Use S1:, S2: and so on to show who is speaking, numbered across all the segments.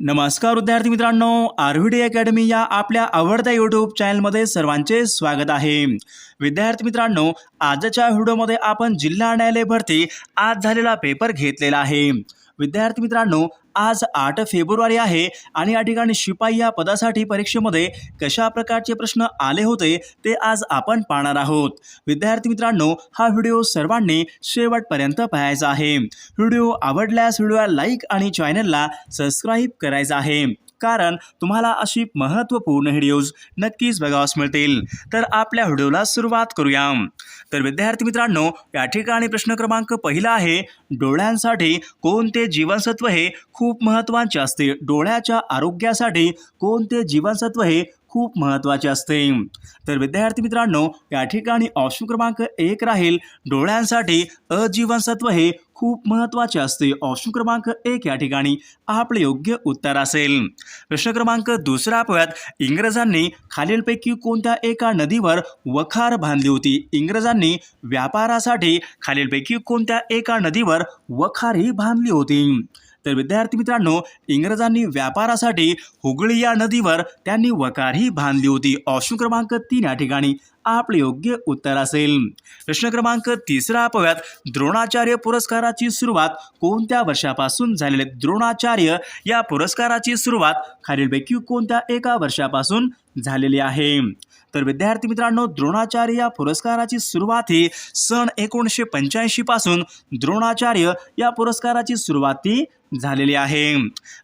S1: नमस्कार विद्यार्थी मित्रांनो आरव्हीडी अकॅडमी या आपल्या आवडत्या यूट्यूब चॅनलमध्ये सर्वांचे स्वागत आहे. विद्यार्थी मित्रांनो आजच्या व्हिडिओमध्ये आपण जिल्हा न्यायालय भरती आज झालेला पेपर घेतलेला आहे. विद्यार्थी मित्रांनो आज आठ फेब्रुवारी आहे आणि या ठिकाणी शिपाई या पदासाठी परीक्षेमध्ये कशा प्रकारचे प्रश्न आले होते ते आज आपण पाहणार आहोत. विद्यार्थी मित्रांनो हा व्हिडिओ सर्वांनी शेवटपर्यंत पाहायचा आहे. व्हिडिओ आवडल्यास व्हिडिओला लाईक आणि चॅनलला सबस्क्राईब करायचा आहे. कारण तुम्हाला अशी महत्त्वपूर्ण व्हिडिओज नक्कीच बघावास मिळतील. तर आपल्या व्हिडिओला सुरुवात करूया. तर विद्यार्थी मित्रांनो या ठिकाणी प्रश्न क्रमांक पहिला आहे डोळ्यांसाठी कोणते जीवनसत्व हे खूप महत्त्वाचे असते? डोळ्याच्या आरोग्यासाठी कोणते जीवनसत्व हे खूप महत्त्वाचे असते. तर विद्यार्थी मित्रांनो या ठिकाणी ऑप्शन क्रमांक एक राहील. डोळ्यांसाठी अजीवनसत्व हे खूप महत्त्वाचे असते. ऑप्शन क्रमांक एक या ठिकाणी आपले योग्य उत्तर असेल. प्रश्न क्रमांक दुसरा पाहूयात. इंग्रजांनी खालीलपैकी कोणत्या एका नदीवर वखार बांधली होती? इंग्रजांनी व्यापारासाठी खालीलपैकी कोणत्या एका नदीवर वखारही बांधली होती? तर विद्यार्थी मित्रांनो इंग्रजांनी व्यापारासाठी हुगळी या नदीवर त्यांनी वकारही बांधली होती. ऑप्शन क्रमांक तीन या ठिकाणी आपले योग्य उत्तर असेल. प्रश्न क्रमांक तिसरा पव्यात द्रोणाचार्य पुरस्काराची सुरुवात कोणत्या वर्षापासून झालेली द्रोणाचार्य या पुरस्काराची सुरुवात खालीलपैकी कोणत्या एका वर्षापासून झालेली आहे? तर विद्यार्थी मित्रांनो द्रोणाचार्य या पुरस्काराची सुरुवात ही सन एकोणीसशे पंच्याऐंशी पासून द्रोणाचार्य या पुरस्काराची सुरुवात झालेली आहे.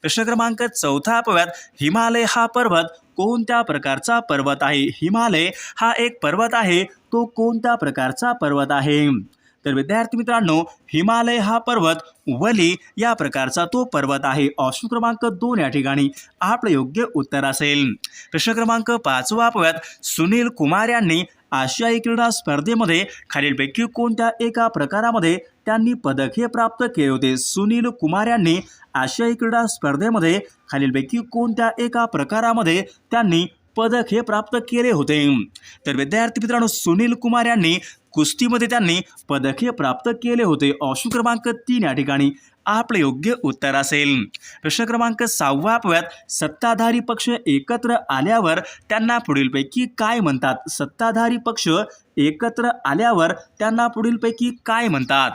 S1: प्रश्न क्रमांक चौथा पाहूयात हिमालय हा पर्वत कोणत्या प्रकारचा पर्वत आहे? हिमालय हा एक पर्वत आहे तो कोणत्या प्रकारचा पर्वत आहे? तर विद्यार्थी मित्रांनो हिमालय हा पर्वत वली या प्रकारचा तो पर्वत आहे. ऑप्शन क्रमांक दोन या ठिकाणी. आपलं योग्य उत्तर असेल. प्रश्न क्रमांक पाचवा पाहूयात सुनील कुमार यांनी आशियाई क्रीडा स्पर्धेमध्ये खालीलपैकी कोणत्या एका प्रकारामध्ये त्यांनी पदक हे प्राप्त केले होते? सुनील कुमार यांनी आशियाई क्रीडा स्पर्धेमध्ये खालीलपैकी कोणत्या एका प्रकारामध्ये त्यांनी पदक हे प्राप्त केले होते. तर विद्यार्थी मित्रांनो सुनील कुमार यांनी कुस्तीमध्ये त्यांनी पदक हे प्राप्त केले होते. ऑप्शन क्रमांक तीन या ठिकाणी. आपले योग्य उत्तर असेल. प्रश्न क्रमांक सहाव्या पाहूयात. सत्ताधारी पक्ष एकत्र आल्यावर त्यांना पुढीलपैकी काय म्हणतात? सत्ताधारी पक्ष एकत्र आल्यावर त्यांना पुढीलपैकी काय म्हणतात?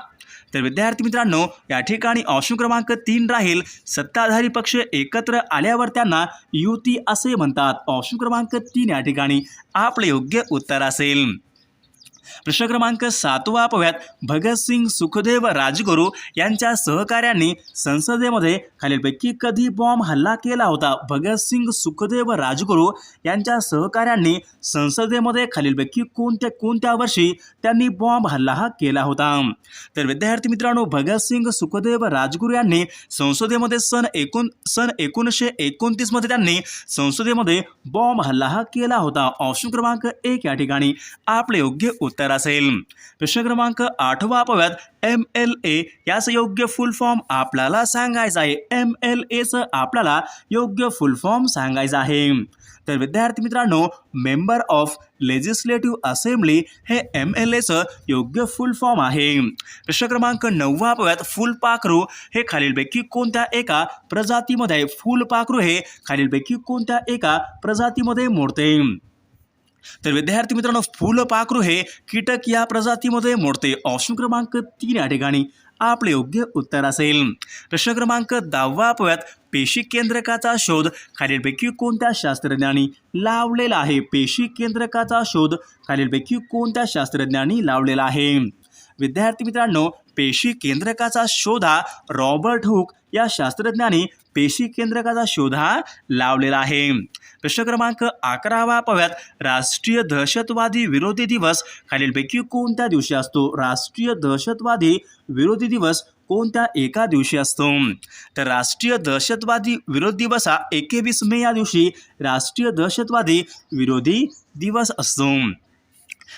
S1: तर विद्यार्थी मित्रांनो या ठिकाणी ऑप्शन क्रमांक तीन राहील. सत्ताधारी पक्ष एकत्र आल्यावर त्यांना युती असे म्हणतात. ऑप्शन क्रमांक तीन या ठिकाणी आपले योग्य उत्तर असेल. प्रश्न क्रमांक सातवा अपव्यात भगतसिंग सुखदेव राजगुरू यांच्या सहकाऱ्यांनी संसदेमध्ये खालीलपैकी कधी बॉम्ब हल्ला केला होता? भगतसिंग सुखदेव राजगुरू यांच्या सहकाऱ्यांनी संसदेमध्ये खालीलपैकी कोणत्या कोणत्या वर्षी त्यांनी बॉम्ब हल्ला हा केला होता? तर विद्यार्थी मित्रांनो भगतसिंग सुखदेव राजगुरू यांनी संसदेमध्ये सन एकोण सन एकोणीसशे एकोणतीसमध्ये त्यांनी संसदेमध्ये बॉम्ब हल्ला हा केला होता. ऑप्शन क्रमांक एक या ठिकाणी. आपले योग्य उत्तर असेल. प्रश्न क्रमांक आठवा पाहूयात. एम एल ए याचं योग्य फुल फॉर्म आपल्याला सांगायचं आहे. एम एल एचं आपल्याला योग्य फुल फॉर्म सांगायचं आहे. तर विद्यार्थी मित्रांनो मेंबर ऑफ लेजिस्लेटिव्ह असेंब्ली हे एम एल एचं योग्य फुल फॉर्म आहे. प्रश्न क्रमांक नववा पाहूयात. फुलपाखरू हे खालीलपैकी कोणत्या एका प्रजातीमध्ये आहे फुलपाखरू हे खालीलपैकी कोणत्या एका प्रजातीमध्ये मोडते? तर विद्यार्थी मित्रांनो फुलपाखरू हे कीटक या प्रजातीमध्ये मोडते. ऑप्शन क्रमांक तीन या ठिकाणी आपले योग्य उत्तर असेल. प्रश्न क्रमांक दहावा पव्यात पेशी केंद्रकाचा शोध खालीलपैकी कोणत्या शास्त्रज्ञांनी लावलेला आहे? पेशी केंद्रकाचा शोध खालीलपैकी कोणत्या शास्त्रज्ञांनी लावलेला आहे? विद्यार्थी मित्रांनो पेशी केंद्रकाचा शोध हा रॉबर्ट हुक या शास्त्रज्ञांनी पेशी केंद्रकाचा शोध हा लावलेला आहे. प्रश्न क्रमांक अकरावा पाहूयात. राष्ट्रीय दहशतवादी विरोधी दिवस खालीलपैकी कोणत्या दिवशी असतो? राष्ट्रीय दहशतवादी विरोधी दिवस कोणत्या एका दिवशी असतो? तर राष्ट्रीय दहशतवादी विरोधी दिवस हा एकवीस मे या दिवशी राष्ट्रीय दहशतवादी विरोधी दिवस असतो.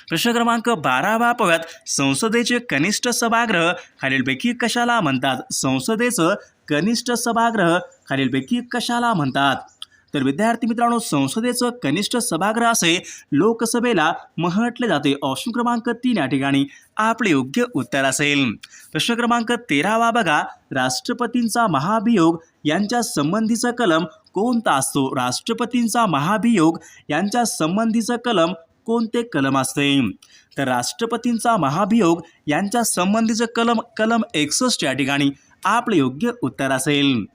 S1: प्रश्न क्रमांक बारावा पव्यात संसदेचे कनिष्ठ सभागृह खालीलपैकी कशाला म्हणतात? संसदेचं कनिष्ठ सभागृह खालीलपैकी कशाला म्हणतात? तर विद्यार्थी मित्रांनो संसदेचं कनिष्ठ सभागृह असे लोकसभेला म्हटले जाते. ऑप्शन क्रमांक तीन या ठिकाणी आपले योग्य उत्तर असेल. प्रश्न क्रमांक तेरावा बघा. राष्ट्रपतींचा महाभियोग यांच्या संबंधीचा कलम कोणता असतो? राष्ट्रपतींचा महाभियोग यांच्या संबंधीचं कलम कोणते कलम असते? तर राष्ट्रपतींचा महाभियोग यांच्या संबंधीचं कलम कलम एकसष्ट या ठिकाणी आपले योग्य उत्तर असेल.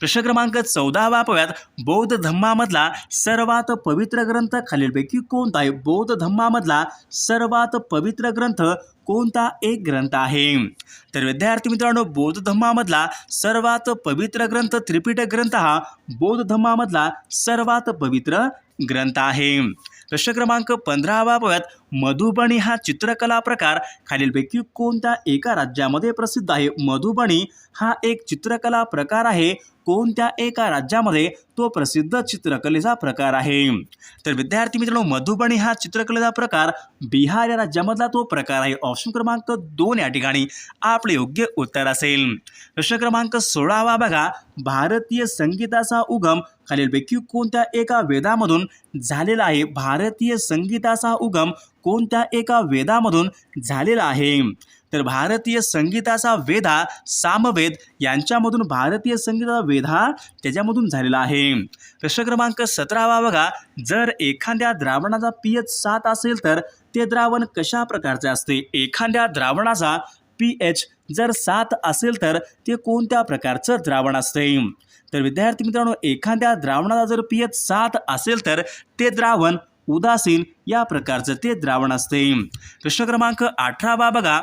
S1: प्रश्न क्रमांक चौदावा पव्यात बौद्ध धम्मामधला सर्वात पवित्र ग्रंथ खालीलपैकी कोणता आहे? बौद्ध धम्मामधला सर्वात पवित्र ग्रंथ कोणता एक ग्रंथ आहे? तर विद्यार्थी मित्रांनो बौद्ध धम्मामधला सर्वात पवित्र ग्रंथ त्रिपिटक ग्रंथ हा बौद्ध धम्मामधला सर्वात पवित्र ग्रंथ आहे. प्रश्न क्रमांक पंधरावा मधुबणी हा चित्रकला प्रकार. खालीलपैकी कोणत्या एका राज्यामध्ये प्रसिद्ध आहे? मधुबणी हा एक चित्रकला प्रकार आहे. कोणत्या एका राज्यामध्ये तो प्रसिद्ध चित्रकलेचा प्रकार आहे? तर विद्यार्थी मित्रांनो मधुबणी हा चित्रकलेचा प्रकार. बिहार या राज्यामधला तो प्रकार आहे. ऑप्शन क्रमांक दोन या ठिकाणी आपले योग्य उत्तर असेल. प्रश्न क्रमांक सोळावा बघा. भारतीय संगीताचा उगम खालीलपैकी कोणत्या एका वेदामधून झालेला आहे? भारतीय संगीताचा उगम कोणत्या एका वेदामधून झालेला आहे? तर भारतीय संगीताचा वेधा सामवेद यांच्यामधून भारतीय संगीताचा वेधा त्याच्यामधून झालेला आहे. प्रश्न क्रमांक सतरावा बघा. जर एखाद्या द्रावणाचा पी एच सात असेल तर ते द्रावण कशा प्रकारचे असते? एखाद्या द्रावणाचा पी एच जर सात असेल तर ते कोणत्या प्रकारचं द्रावण असते? तर विद्यार्थी मित्रांनो एखाद्या द्रावणाचा जर पियत सात असेल तर ते द्रावण उदासीन या प्रकारचं ते द्रावण असते. प्रश्न क्रमांक अठरावा बघा.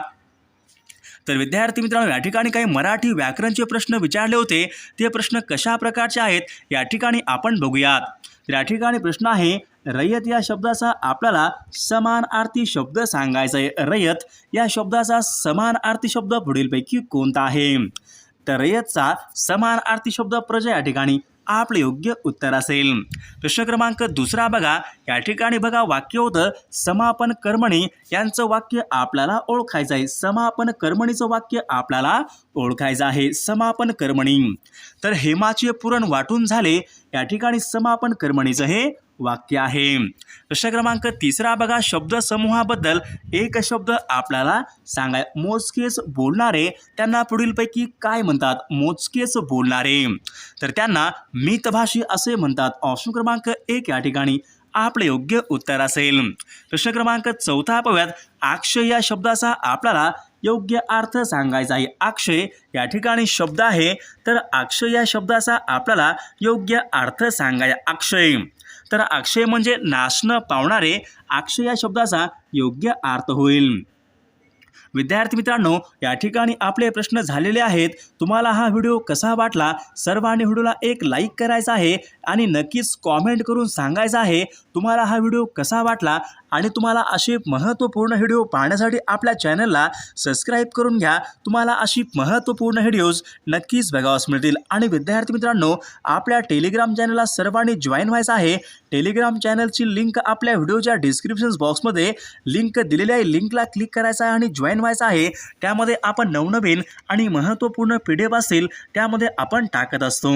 S1: तर विद्यार्थी मित्रांनो या ठिकाणी काही मराठी व्याकरणचे प्रश्न विचारले होते. ते प्रश्न कशा प्रकारचे आहेत या ठिकाणी आपण बघूयात. तर या ठिकाणी प्रश्न आहे रयत या शब्दाचा आपल्याला समानार्थी शब्द सांगायचा आहे रयत या शब्दाचा समानार्थी शब्द पुढीलपैकी कोणता आहे? तर समान समानार्थी शब्द प्रजा या ठिकाणी आपले योग्य उत्तर असेल. प्रश्न क्रमांक दुसरा बघा. या ठिकाणी बघा वाक्य होतं समापन कर्मणी यांचं वाक्य आपल्याला ओळखायचं आहे. समापन कर्मणीचं वाक्य आपल्याला ओळखायचं आहे. समापन कर्मणी. तर हेमाचे पुरण वाटून झाले. या ठिकाणी समापन कर्मणीचं हे वाक्य आहे. प्रश्न क्रमांक तिसरा बघा. शब्दसमूहाबद्दल एक शब्द आपल्याला सांगाय मोजकेच बोलणारे त्यांना पुढीलपैकी काय म्हणतात? मोजकेच बोलणारे. तर त्यांना मितभाषी असे म्हणतात. ऑप्शन क्रमांक एक या ठिकाणी आपले योग्य उत्तर असेल. प्रश्न क्रमांक चौथा पाहूयात अक्षय या शब्दाचा आपल्याला योग्य अर्थ सांगायचा आहे. अक्षय या ठिकाणी शब्द आहे. तर अक्षय या शब्दाचा आपल्याला योग्य अर्थ सांगायचा अक्षय. तर अक्षय म्हणजे नाशनं पावणारे अक्षय या शब्दाचा योग्य अर्थ होईल. विद्यार्थी मित्रांनो या ठिकाणी आपले प्रश्न झालेले आहेत. तुम्हाला हा व्हिडिओ कसा वाटला? सर्वांनी व्हिडिओला एक लाईक करायचा आहे आणि नक्कीच कॉमेंट करून सांगायचं आहे. तुम्हाला हा व्हिडिओ कसा वाटला? आणि तुम्हाला असे महत्त्वपूर्ण व्हिडिओ पाहण्यासाठी आपल्या चॅनलला सबस्क्राईब करून घ्या. तुम्हाला अशी महत्त्वपूर्ण व्हिडिओज नक्कीच बघावास मिळतील. आणि विद्यार्थी मित्रांनो आपल्या टेलिग्राम चॅनलला सर्वांनी जॉईन व्हायचं आहे. टेलिग्राम चॅनलची लिंक आपल्या व्हिडिओच्या डिस्क्रिप्शन बॉक्समध्ये. लिंक दिलेली आहे. लिंकला क्लिक करायचं आहे आणि जॉईन व्हायचं आहे. त्यामध्ये आपण नवनवीन आणि महत्त्वपूर्ण पी डी एफ असेल त्यामध्ये आपण टाकत असतो.